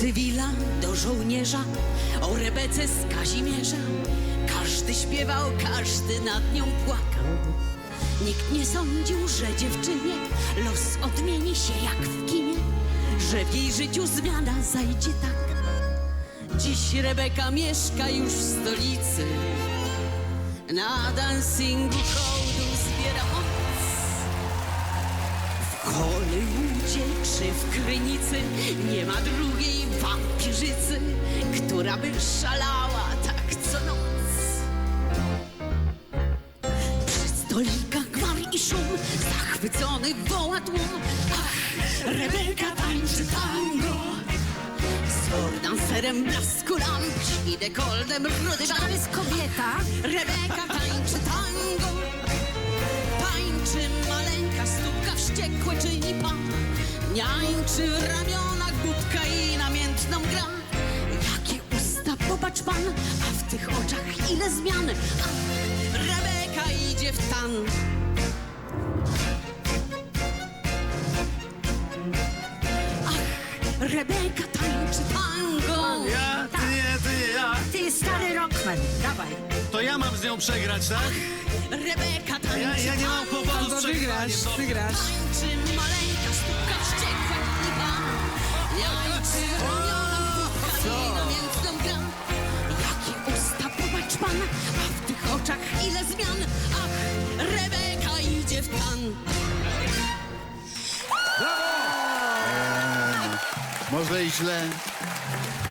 cywila do żołnierza, o Rebece z Kazimierza. Każdy śpiewał, każdy nad nią płakał. Nikt nie sądził, że dziewczynie los odmieni się jak w kinie, że w jej życiu zmiana zajdzie tak. Dziś Rebeka mieszka już w stolicy, na dancingu hołdu zbiera moc. W Hollywoodzie czy w Krynicy nie ma drugiej wampirzycy, która by szalała tak co noc. Przy stolikach gwar i szum, zachwycony woła tłum. Ach, Rebeka tańczy tango. Z fordanserem blasku lamp i dekoltem rudy To jest kobieta. Rebeka tańczy tango. Tańczy maleńka, stópka wściekłe czyni pan. Niańczy w ile zmian. A Rebeka idzie w tan. Ach, Rebeka tańczy tango. Ja, ty nie, ty nie, ja. Ty stary rockman, dawaj. To ja mam z nią przegrać, tak? Rebeka tańczy Ja, ja nie mam tango. kłopotu z przegraniem. no. wygrasz. Tańczy maleńka sztuka wściekła i pan zmian Ach, Rebeka idzie w tan Może i źle,